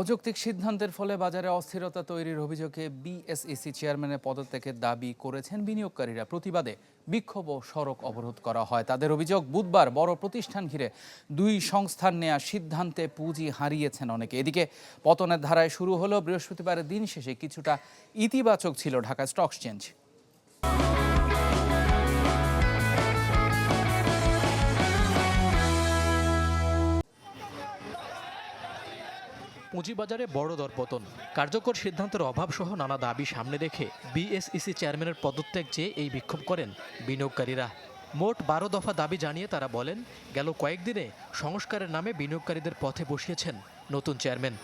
অযৌক্তিক সিদ্ধান্তের ফলে বাজারে অস্থিরতা তৈরির অভিযোগে বিএসইসি চেয়ারম্যানের পদত্যাগের দাবি করেছেন বিনিয়োগকারীরা। প্রতিবাদে বিক্ষোভ ও সড়ক অবরোধ করা হয়। তাদের অভিযোগ, বুধবার বড় প্রতিষ্ঠান ঘিরে দুই সংস্থার নেয়া সিদ্ধান্তে পুঁজি হারিয়েছেন অনেকে। এদিকে পতনের ধারায় শুরু হলো বৃহস্পতিবারের দিন শেষে। কিছুটা ইতিবাচক ছিল ঢাকা স্টক এক্সচেঞ্জ। পুঁজিবাজারে বড় দরপতন। কার্যকর সিদ্ধান্তের অভাবসহ নানা দাবি সামনে রেখে বিএসইসি চেয়ারম্যানের পদত্যাগ চেয়ে এই বিক্ষোভ করেন বিনিয়োগকারীরা। মোট বারো দফা দাবি জানিয়ে তারা বলেন, গেল কয়েকদিনে সংস্কারের নামে বিনিয়োগকারীদের পথে বসিয়েছেন নতুন চেয়ারম্যান।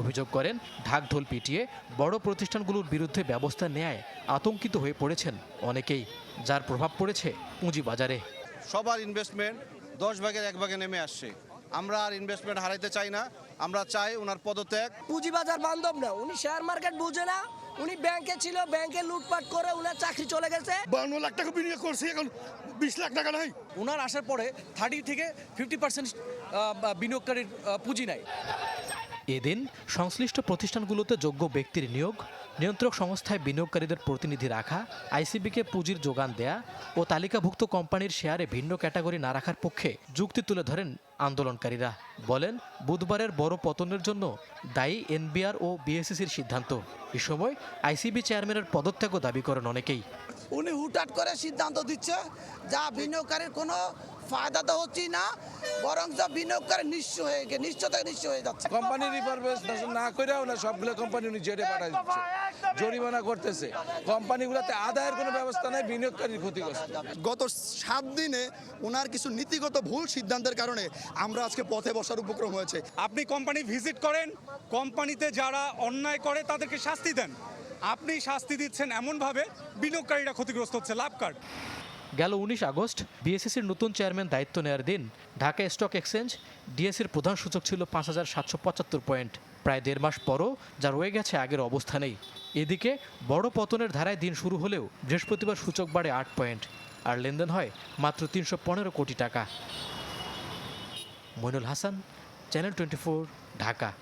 অভিযোগ করেন, ঢাকঢোল পিটিয়ে বড় প্রতিষ্ঠানগুলোর বিরুদ্ধে ব্যবস্থা নেয় আতঙ্কিত হয়ে পড়েছেন অনেকেই, যার প্রভাব পড়েছে পুঁজিবাজারে। সবার ইনভেস্টমেন্ট দশ ভাগের এক ভাগে নেমে আসছে। আমরা আর ইনভেস্টমেন্ট হারাইতে চাই না। আমরা চাই ওনার পদত্যাগ। পুঁজিবাজার বান্ধব না উনি শেয়ার মার্কেট বুঝে না। উনি ব্যাংকে ছিল ব্যাংকে লুটপাট করে উনার চাকরি চলে গেছে। বান্ন লাখ টাকা বিনিয়োগ করছে এখন বিশ লাখ টাকা নাই। ওনার আসার পরে থার্টি থেকে ফিফটি পার্সেন্ট বিনিয়োগকারীর পুঁজি নাই। এদিন সংশ্লিষ্ট প্রতিষ্ঠানগুলোতে যোগ্য ব্যক্তির নিয়োগ, নিয়ন্ত্রক সংস্থায় বিনিয়োগকারীদের প্রতিনিধি রাখা, আইসিবিকে পুঁজির যোগান দেয়া ও তালিকাভুক্ত কোম্পানির শেয়ারে ভিন্ন ক্যাটাগরি না রাখার পক্ষে যুক্তি তুলে ধরেন আন্দোলনকারীরা। বলেন, বুধবারের বড় পতনের জন্য দায়ী এনবিআর ও বিএসসিসির সিদ্ধান্ত। এ সময় আইসিবি চেয়ারম্যানের পদত্যাগও দাবি করেন অনেকেই। উনি হুটহাট করে সিদ্ধান্ত দিচ্ছে, যা বিনিয়োগকারীর কোনো ফায়দা তো হচ্ছেই না বরং যা বিনিয়োগকারী নিঃস্ব হয়ে গিয়ে নিশ্চয় থেকে নিঃস্ব হয়ে যাচ্ছে। কোম্পানির রিফরমেশন না করে না সবগুলো কোম্পানি উনি জেলে পাঠাই দিচ্ছে। জরিমানা করতেছে। কোম্পানিগুলোতে আদায়ের কোনো ব্যবস্থা নেই বিনিয়োগকারীর ক্ষতিগ্রস্ত। গত সাত দিনে ওনার কিছু নীতিগত ভুল সিদ্ধান্তের কারণে আমরা আজকে পথে বসার উপক্রম হয়েছে। আপনি কোম্পানি ভিজিট করেন কোম্পানিতে যারা অন্যায় করে তাদেরকে শাস্তি দেন। আপনি শাস্তি দিচ্ছেন এমনভাবে বিনিয়োগকারীরা ক্ষতিগ্রস্ত হচ্ছে লাভ কার্ড গেল উনিশ আগস্ট বিএসসিসির নতুন চেয়ারম্যান দায়িত্ব নেওয়ার দিন, ঢাকা স্টক এক্সচেঞ্জ ডিএসসির প্রধান সূচক ছিল পাঁচ হাজার সাতশো পঁচাত্তর পয়েন্ট প্রায় দেড় মাস পরও যা রয়ে গেছে আগের অবস্থানেই। এদিকে, বড় পতনের ধারায় দিন শুরু হলেও বৃহস্পতিবার সূচক বাড়ে আট পয়েন্ট আর লেনদেন হয় মাত্র তিনশো পনেরো কোটি টাকা। Moinul Hasan channel twenty Dhaka.